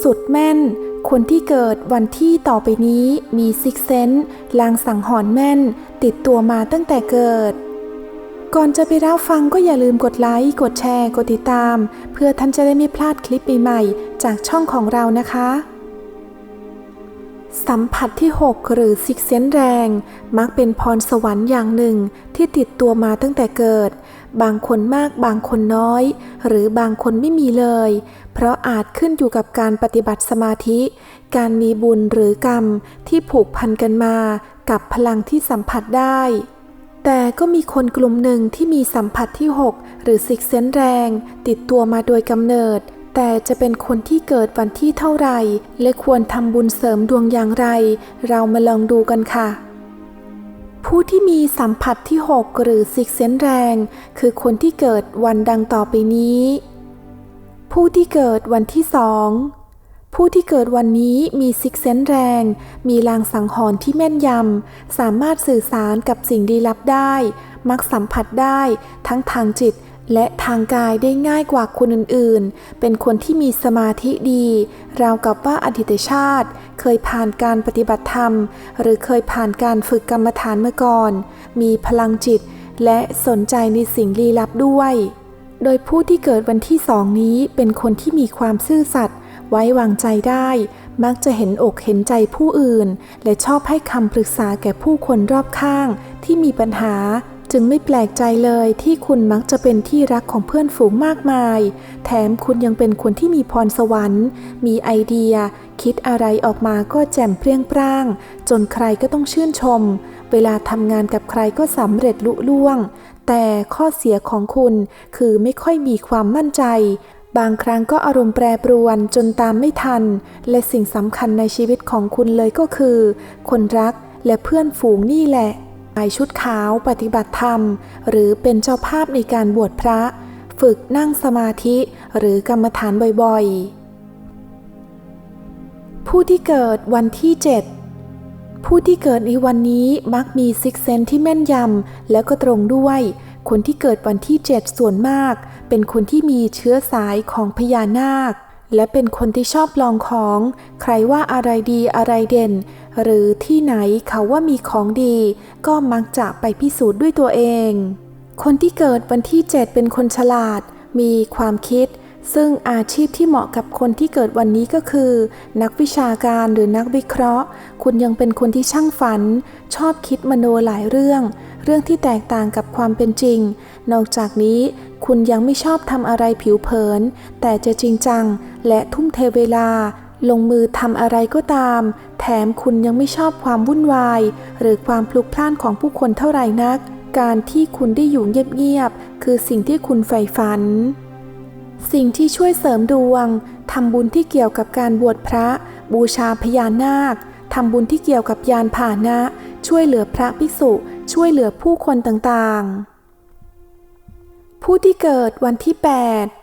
สุดแม่น คนที่เกิดวันที่ต่อไปนี้มีซิกเซนลางสังหรณ์แม่น ติดตัวมาตั้งแต่เกิด ก่อนจะไปรับฟังก็อย่าลืมกดไลค์ กดแชร์ กดติดตาม เพื่อท่านจะได้ไม่พลาดคลิปใหม่ๆจากช่องของเรานะคะ สัมผัสที่ 6 หรือซิกเซนแรง มักเป็นพรสวรรค์อย่างหนึ่งที่ติดตัวมาตั้งแต่เกิด บางคนมากบางคนน้อย หรือบางคนไม่มีเลย เพราะอาจขึ้นอยู่กับการปฏิบัติสมาธิ การมีบุญหรือกรรมที่ผูกพันกันมา กับพลังที่สัมผัสได้ แต่ก็มีคนกลุ่มหนึ่งที่มีสัมผัสที่ 6 หรือซิกเซนแรง ติดตัวมาโดยกำเนิด แต่จะเป็นคนที่เกิดวันที่เท่าไร และควรทำบุญเสริมดวงอย่างไร เรามาลองดูกันค่ะ ผู้ที่มีสัมผัสที่ 6 หรือซิกเซนแรง คือคนที่เกิดวันดังต่อไปนี้ ผู้ที่เกิดวันที่สองผู้ที่เกิดวันนี้มีซิกเซนแรง มีลางสังหรณ์ที่แม่นยำ สามารถสื่อสารกับสิ่งลี้ลับได้ มักสัมผัสได้ ทั้งทางจิต และทางกายได้ง่ายกว่าคนอื่นๆ เป็นคนที่มีสมาธิดี ราวกับว่าอดีตชาติ เคยผ่านการปฏิบัติธรรม หรือเคยผ่านการฝึกกรรมฐานเมื่อก่อน มีพลังจิต และสนใจในสิ่งลี้ลับด้วย โดยผู้ที่เกิดวันที่สองนี้เป็นคนที่มีความซื่อสัตย์ไว้วางใจได้ มักจะเห็นอกเห็นใจผู้อื่น และชอบให้คำปรึกษาแก่ผู้คนรอบข้างที่มีปัญหา จึงไม่แปลกใจเลยที่คุณมักจะเป็นที่รักของเพื่อนฝูงมากมาย แถมคุณยังเป็นคนที่มีพรสวรรค์ มีไอเดีย คิดอะไรออกมาก็แจ่มเปรี้ยงปร้าง จนใครก็ต้องชื่นชม เวลาทำงานกับใครก็สำเร็จลุล่วง แต่ข้อเสียของคุณคือไม่ค่อยมีความมั่นใจบางครั้งก็อารมณ์แปรปรวนจนตามไม่ทัน และสิ่งสำคัญในชีวิตของคุณเลยก็คือ คนรักและเพื่อนฝูงนี่แหละ ใส่ชุดขาวปฏิบัติธรรม หรือเป็นเจ้าภาพในการบวชพระ ฝึกนั่งสมาธิหรือกรรมฐานบ่อยๆ ผู้ที่เกิดวันที่ 7 ผู้ที่เกิดในวันนี้มักมีซิกเซนที่แม่นยำแล้วก็ตรงด้วย คนที่เกิดวันที่ 7 ส่วนมาก เป็นคนที่มีเชื้อสายของพญานาค และเป็นคนที่ชอบลองของ ใครว่าอะไรดีอะไรเด่น หรือที่ไหนเขาว่ามีของดี ก็มักจะไปพิสูจน์ด้วยตัวเอง คนที่เกิดวันที่ 7 เป็นคนฉลาด มีความคิด ซึ่งอาชีพที่เหมาะกับคนที่เกิดวันนี้ก็คือ นักวิชาการหรือนักวิเคราะห์ คุณยังเป็นคนที่ช่างฝัน ชอบคิดมโนหลายเรื่อง เรื่องที่แตกต่างกับความเป็นจริง นอกจากนี้ คุณยังไม่ชอบทำอะไรผิวเผิน แต่จะจริงจัง และทุ่มเทเวลา ลงมือทำอะไรก็ตาม แถมคุณยังไม่ชอบความวุ่นวาย หรือความพลุกพล่านของผู้คนเท่าไหร่นัก การที่คุณได้อยู่เงียบๆคือสิ่งที่คุณใฝ่ฝัน สิ่งที่ช่วยเสริมดวงทำบุญที่เกี่ยวกับการบวชพระ บูชาพญานาคทำบุญที่เกี่ยวกับยานพาหนะ ช่วยเหลือพระภิกษุ ช่วยเหลือผู้คนต่างๆ ผู้ที่เกิดวันที่ 8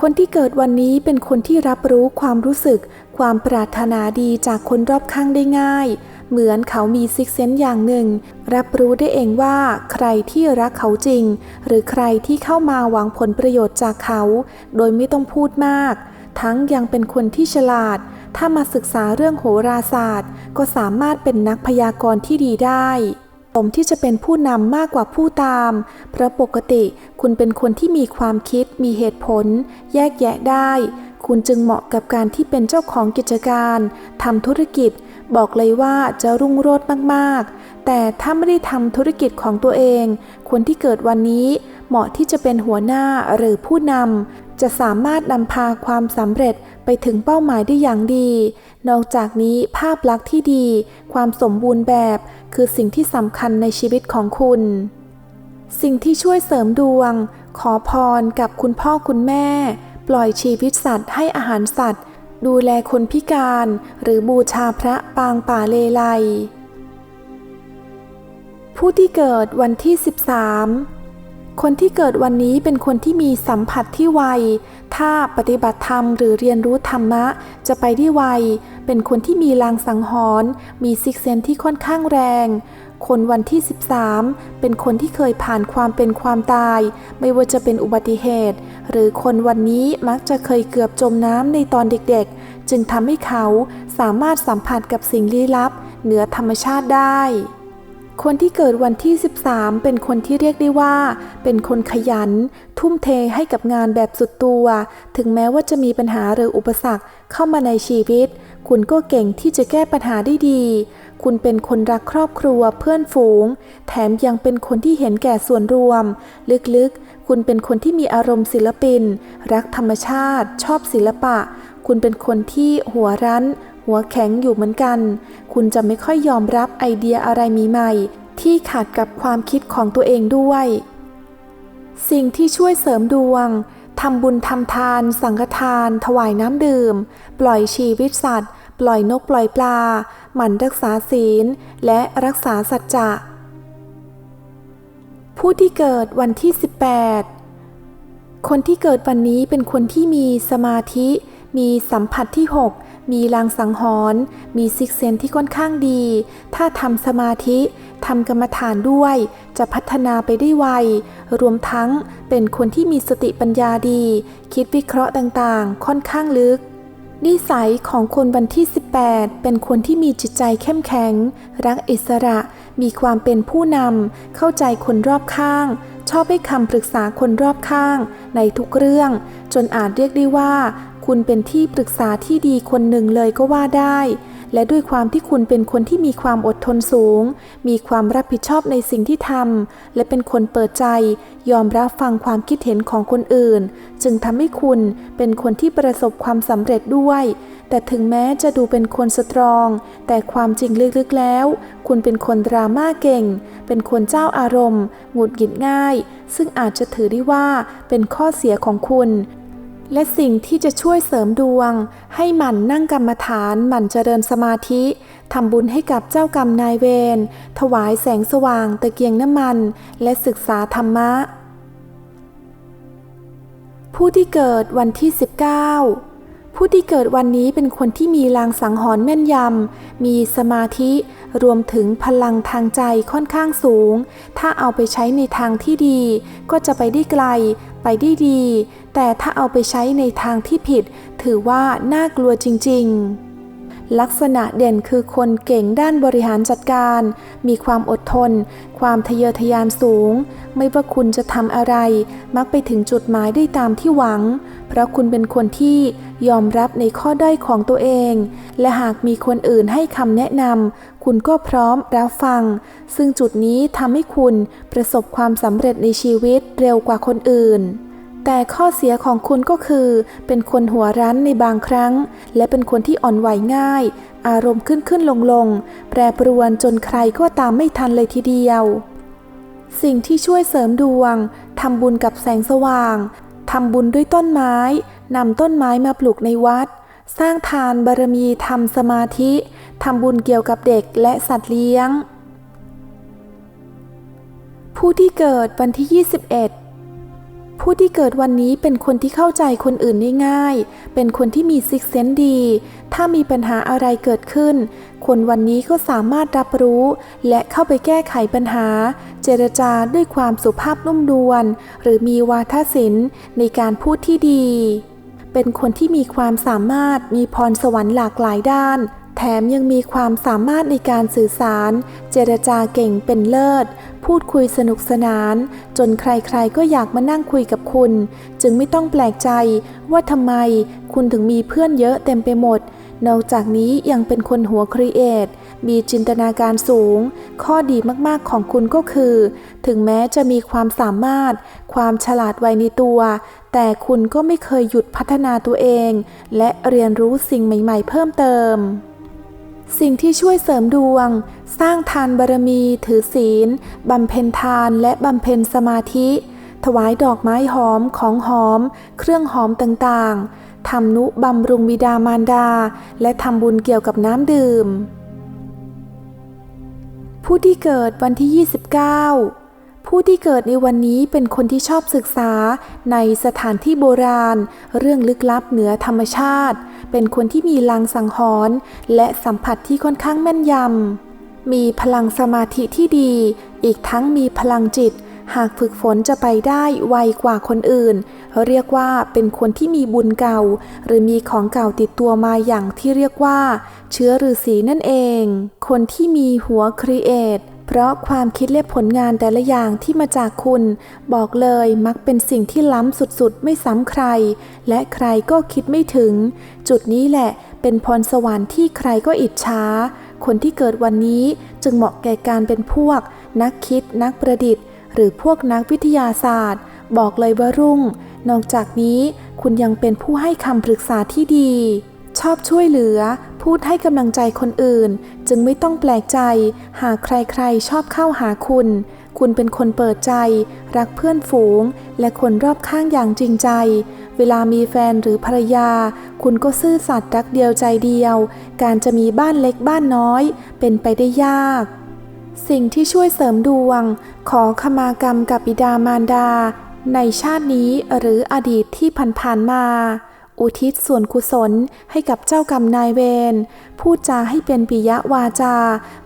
คนที่เกิดวันนี้เป็นคนที่รับรู้ความรู้สึก ความปรารถนาดีจากคนรอบข้างได้ง่าย เหมือนเขามีซิกเซนอย่างหนึ่ง รับรู้ได้เองว่า ใครที่รักเขาจริง หรือใครที่เข้ามาหวังผลประโยชน์จากเขา โดยไม่ต้องพูดมาก ทั้งยังเป็นคนที่ฉลาด ถ้ามาศึกษาเรื่องโหราศาสตร์ ก็สามารถเป็นนักพยากรณ์ที่ดีได้ ผมที่จะเป็นผู้นำมากกว่าผู้ตาม เพราะปกติคุณเป็นคนที่มีความคิด มีเหตุผล แยกแยะได้ คุณจึงเหมาะกับการที่เป็นเจ้าของกิจการทำธุรกิจ บอกเลยว่าจะรุ่งโรจน์มากๆ แต่ถ้าไม่ได้ทำธุรกิจของตัวเอง คนที่เกิดวันนี้เหมาะที่จะเป็นหัวหน้าหรือผู้นำจะสามารถนำพาความสำเร็จไปถึงเป้าหมายได้อย่างดี นอกจากนี้ภาพลักษณ์ที่ดี ความสมบูรณ์แบบ คือสิ่งที่สำคัญในชีวิตของคุณ สิ่งที่ช่วยเสริมดวง ขอพรกับคุณพ่อคุณแม่ ปล่อยชีวิตสัตว์ให้อาหารสัตว์ ดูแลคนพิการ หรือบูชาพระปางป่าเลไล ผู้ที่เกิดวันที่ 13 คนที่เกิดวันนี้เป็นคนที่มีสัมผัสที่ไว ถ้าปฏิบัติธรรมหรือเรียนรู้ธรรมะจะไปได้ไว เป็นคนที่มีลางสังหรณ์มีซิกเซนที่ค่อนข้างแรง คนวันที่ 13 เป็นคนที่เคยผ่านความเป็นความตาย ไม่ว่าจะเป็นอุบัติเหตุ หรือคนวันนี้มักจะเคยเกือบจมน้ำในตอนเด็กๆ จึงทำให้เขาสามารถสัมผัสกับสิ่งลี้ลับ เหนือธรรมชาติได้ คนที่เกิดวันที่ 13 เป็นคนที่เรียกได้ว่า เป็นคนขยัน ทุ่มเทให้กับงานแบบสุดตัว ถึงแม้ว่าจะมีปัญหาหรืออุปสรรคเข้ามาในชีวิต คุณก็เก่งที่จะแก้ปัญหาได้ดี คุณเป็นคนรักครอบครัวเพื่อนฝูง แถมยังเป็นคนที่เห็นแก่ส่วนรวม ลึกๆ คุณเป็นคนที่มีอารมณ์ศิลปิน รักธรรมชาติ ชอบศิลปะ คุณเป็นคนที่หัวรั้น หัวแข็งอยู่เหมือนกัน คุณจะไม่ค่อยยอมรับไอเดียอะไรมีใหม่ที่ขัดกับความคิดของตัวเองด้วย สิ่งที่ช่วยเสริมดวงทำบุญทำทาน สังฆทาน ถวายน้ำดื่ม ปล่อยชีวิตสัตว์ ปล่อยนกปล่อยปลา หมั่นรักษาศีล และรักษาสัจจะ ผู้ที่เกิดวันที่ 18 คนที่เกิดวันนี้เป็นคนที่มีสมาธิ มีสัมผัสที่ 6 มีลางสังหรณ์มีซิกเซนที่ค่อนข้างดี ถ้าทำสมาธิทำกรรมฐานด้วย จะพัฒนาไปได้ไว รวมทั้งเป็นคนที่มีสติปัญญาดี คิดวิเคราะห์ต่างๆ ค่อนข้างลึก นิสัยของคนวันที่ 18 เป็นคนที่มีจิตใจเข้มแข็ง รักอิสระ มีความเป็นผู้นำ เข้าใจคนรอบข้าง ชอบให้คำปรึกษาคนรอบข้าง ในทุกเรื่อง จนอาจเรียกได้ว่า คุณเป็นที่ปรึกษาที่ดีคนหนึ่งเลยก็ว่าได้ และด้วยความที่คุณเป็นคนที่มีความอดทนสูง มีความรับผิดชอบในสิ่งที่ทำและเป็นคนเปิดใจ ยอมรับฟังความคิดเห็นของคนอื่น จึงทำให้คุณเป็นคนที่ประสบความสำเร็จด้วย แต่ถึงแม้จะดูเป็นคนสตรอง แต่ความจริงลึกๆแล้ว คุณเป็นคนดราม่าเก่ง เป็นคนเจ้าอารมณ์ หงุดหงิดง่าย ซึ่งอาจจะถือได้ว่าเป็นข้อเสียของคุณ และสิ่งที่จะช่วยเสริมดวง ให้หมั่นนั่งกรรมฐานหมั่นเจริญสมาธิทำบุญให้กับเจ้ากรรมนายเวรถวายแสงสว่างตะเกียงน้ำมัน และศึกษาธรรมะ ผู้ที่เกิดวันที่ 19 ผู้ที่เกิดวันนี้เป็นคนที่มีลางสังหรณ์แม่นยำ มีสมาธิ รวมถึงพลังทางใจค่อนข้างสูง ถ้าเอาไปใช้ในทางที่ดี ก็จะไปได้ไกล ไปได้ดี แต่ถ้าเอาไปใช้ในทางที่ผิด ถือว่าน่ากลัวจริง ๆ ลักษณะเด่นคือคนเก่งด้านบริหารจัดการ มีความอดทน ความทะเยอทะยานสูง ไม่ว่าคุณจะทำอะไร มักไปถึงจุดหมายได้ตามที่หวัง เพราะคุณเป็นคนที่ยอมรับในข้อด้อยของตัวเอง และหากมีคนอื่นให้คำแนะนำคุณก็พร้อมรับฟัง ซึ่งจุดนี้ทำให้คุณประสบความสำเร็จในชีวิตเร็วกว่าคนอื่น แต่ข้อเสียของคุณก็คือ เป็นคนหัวรั้นในบางครั้ง และเป็นคนที่อ่อนไหวง่าย อารมณ์ขึ้นขึ้นลงลงแปรปรวนจนใครก็ตามไม่ทันเลยทีเดียว สิ่งที่ช่วยเสริมดวงทำบุญกับแสงสว่างทำบุญด้วยต้นไม้นำต้นไม้มาปลูกในวัด สร้างทานบารมีทำสมาธิทำบุญเกี่ยวกับเด็กและสัตว์เลี้ยง ผู้ที่เกิดวันที่ 21 ผู้ที่เกิดวันนี้เป็นคนที่เข้าใจคนอื่นได้ง่าย เป็นคนที่มีซิกเซนดี ถ้ามีปัญหาอะไรเกิดขึ้น คนวันนี้ก็สามารถรับรู้ และเข้าไปแก้ไขปัญหา เจรจาด้วยความสุภาพนุ่มนวล หรือมีวาทศิลป์ในการพูดที่ดี เป็นคนที่มีความสามารถ มีพรสวรรค์หลากหลายด้าน แถมยังมีความสามารถในการสื่อสาร เจรจาเก่งเป็นเลิศ พูดคุยสนุกสนาน จนใครๆก็อยากมานั่งคุยกับคุณ จึงไม่ต้องแปลกใจว่าทำไมคุณถึงมีเพื่อนเยอะเต็มไปหมด นอกจากนี้ยังเป็นคนหัวครีเอทมีจินตนาการสูง ข้อดีมากๆของคุณก็คือ ถึงแม้จะมีความสามารถ ความฉลาดไวในตัว แต่คุณก็ไม่เคยหยุดพัฒนาตัวเอง และเรียนรู้สิ่งใหม่ ๆ เพิ่มเติม สิ่งที่ช่วยเสริมดวง สร้างทานบารมี ถือศีล บำเพ็ญทานและบำเพ็ญสมาธิ ถวายดอกไม้หอมของหอม เครื่องหอมต่างๆทำนุบำรุงบิดามารดา และทำบุญเกี่ยวกับน้ำดื่ม ผู้ที่เกิดวันที่ 29 ผู้ที่เกิดในวันนี้เป็นคนที่ชอบศึกษาในสถานที่โบราณ เรื่องลึกลับเหนือธรรมชาติ เป็นคนที่มีลางสังหรณ์และสัมผัสที่ค่อนข้างแม่นยำ มีพลังสมาธิที่ดี อีกทั้งมีพลังจิต หากฝึกฝนจะไปได้ไวกว่าคนอื่น เรียกว่าเป็นคนที่มีบุญเก่า หรือมีของเก่าติดตัวมาอย่างที่เรียกว่า เชื้อฤาษีนั่นเอง คนที่มีหัวครีเอท เพราะความคิดและผลงานแต่ละอย่างที่มาจากคุณ บอกเลยมักเป็นสิ่งที่ล้ำสุดๆ ไม่ซ้ำใคร และใครก็คิดไม่ถึง จุดนี้แหละเป็นพรสวรรค์ที่ใครก็อิจฉาคนที่เกิดวันนี้จึงเหมาะแก่การเป็นพวก นักคิดนักประดิษฐ์ หรือพวกนักวิทยาศาสตร์ บอกเลยว่ารุ่ง นอกจากนี้คุณยังเป็นผู้ให้คำปรึกษาที่ดี ชอบช่วยเหลือ พูดให้กำลังใจคนอื่น จึงไม่ต้องแปลกใจ หากใครๆ ชอบเข้าหาคุณ คุณเป็นคนเปิดใจ รักเพื่อนฝูง และคนรอบข้างอย่างจริงใจ เวลามีแฟนหรือภรรยา คุณก็ซื่อสัตย์รักเดียวใจเดียว การจะมีบ้านเล็กบ้านน้อย เป็นไปได้ยาก สิ่งที่ช่วยเสริมดวง ขอขมากรรมกับบิดามารดา ในชาตินี้หรืออดีตที่ผ่านๆมา อุทิศส่วนกุศลให้กับเจ้ากรรมนายเวร พูดจาให้เป็นปิยวาจา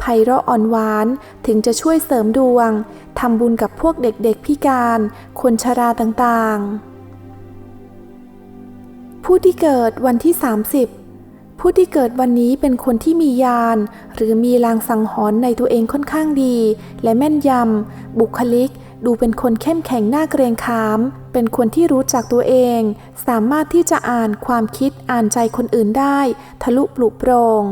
ไพเราะอ่อนหวาน ถึงจะช่วยเสริมดวง ทำบุญกับพวกเด็กๆพิการ คนชราต่างๆ ผู้ที่เกิดวันที่ 30 ผู้ที่เกิดวันนี้เป็นคนที่มียาน หรือมีลางสังหรณ์ในตัวเองค่อนข้างดี และแม่นยำ บุคลิก ดูเป็นคนเข้มแข็งหน้าเกรงขาม เป็นคนที่รู้จักตัวเอง สามารถที่จะอ่านความคิดอ่านใจคนอื่นได้ ทะลุปลุกโปรง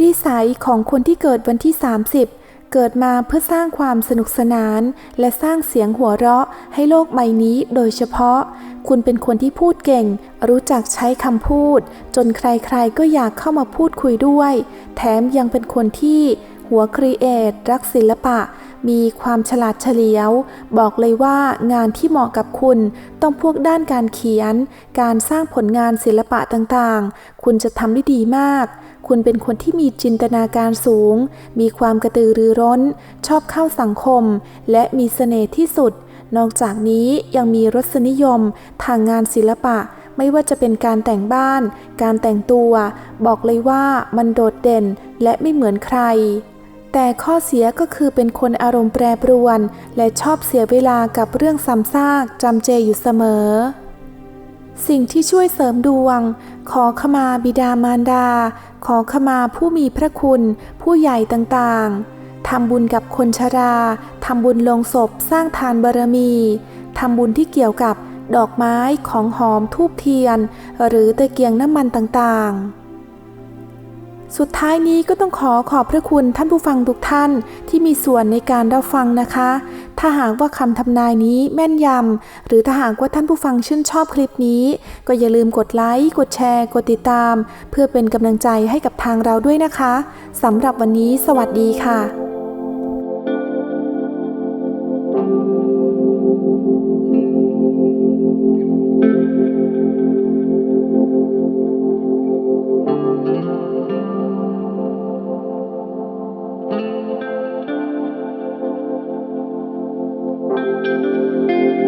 นิสัยของคนที่เกิดวันที่ 30 เกิดมาเพื่อสร้างความสนุกสนาน และสร้างเสียงหัวเราะให้โลกใบนี้โดยเฉพาะ คุณเป็นคนที่พูดเก่ง รู้จักใช้คำพูด จนใครๆก็อยากเข้ามาพูดคุยด้วย แถมยังเป็นคนที่ หัวครีเอทรักศิลปะ มีความฉลาดเฉลียว บอกเลยว่างานที่เหมาะกับคุณ ต้องพวกด้านการเขียน การสร้างผลงานศิลปะต่างๆ คุณจะทำได้ดีมาก คุณเป็นคนที่มีจินตนาการสูง มีความกระตือรือร้น ชอบเข้าสังคม และมีเสน่ห์ที่สุด นอกจากนี้ยังมีรสนิยม ทางงานศิลปะไม่ว่าจะเป็นการแต่งบ้าน การแต่งตัว บอกเลยว่ามันโดดเด่นและไม่เหมือนใคร แต่ข้อเสียก็คือเป็นคนอารมณ์แปรปรวน และชอบเสียเวลากับเรื่องซ้ำซากจำเจอยู่เสมอ สิ่งที่ช่วยเสริมดวง ขอขมาบิดามารดา ขอขมาผู้มีพระคุณ ผู้ใหญ่ต่างๆ ทำบุญกับคนชราทำบุญลงศพสร้างทานบารมีทำบุญที่เกี่ยวกับดอกไม้ของหอมทูบเทียน หรือตะเกียงน้ำมันต่างๆ สุดท้ายนี้ก็ต้องขอขอบพระคุณท่านผู้ฟังทุกท่านที่มีส่วนในการรับฟังนะคะ ถ้าหากว่าคำทำนายนี้แม่นยำหรือถ้าหากว่าท่านผู้ฟังชื่นชอบคลิปนี้ ก็อย่าลืมกดไลค์ กดแชร์ กดติดตาม เพื่อเป็นกำลังใจให้กับทางเราด้วยนะคะสำหรับวันนี้ สวัสดีค่ะ